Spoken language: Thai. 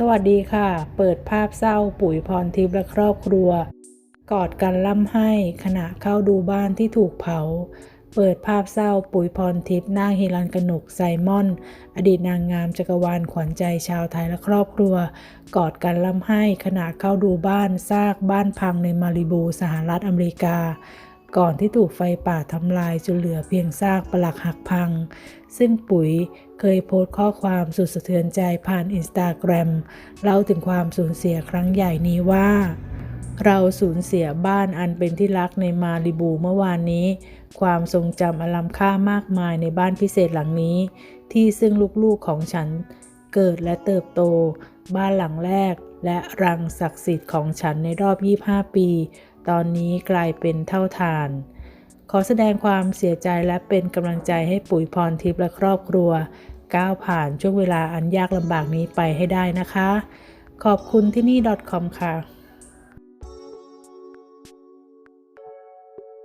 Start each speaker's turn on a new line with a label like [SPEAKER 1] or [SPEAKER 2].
[SPEAKER 1] สวัสดีค่ะ เปิดภาพเศร้าปุ๋ยพรทิพย์และครอบครัว กอดกันล่ำให้ขณะเข้าดูบ้านที่ถูกเผา เปิดภาพเศร้าปุ๋ยพรทิพย์นางฮิรันกนกไซมอน อดีตนางงามจักรวาลขวัญใจชาวไทยและครอบครัว กอดกันล่ำให้ขณะเข้าดูบ้านซากบ้านพังในมาริบูสหรัฐอเมริกา ก่อนที่ถูกไฟป่าทำลายจนเหลือเพียงซากปลักหักพัง ซึ่งปุ๋ยเคยโพสต์ข้อความสุดสะเทือนใจผ่านอินสตาแกรมเล่าถึงความสูญเสียครั้งใหญ่นี้ว่า เราสูญเสียบ้านอันเป็นที่รักในมาริบูเมื่อวานนี้ ความทรงจำอลัมค่ามากมายในบ้านพิเศษหลังนี้ ที่ซึ่งลูกๆของฉันเกิดและเติบโต บ้านหลังแรกและรังศักดิ์สิทธิ์ของฉันในรอบ 25 ปี ตอนนี้กลายเป็นเท่าทาน ขอแสดงความเสียใจและเป็นกำลังใจให้ปุ๋ยพรทิพย์และครอบครัว ก้าวผ่านช่วงเวลาอันยากลำบากนี้ไปให้ได้นะคะ ขอบคุณที่นี่ .com ค่ะ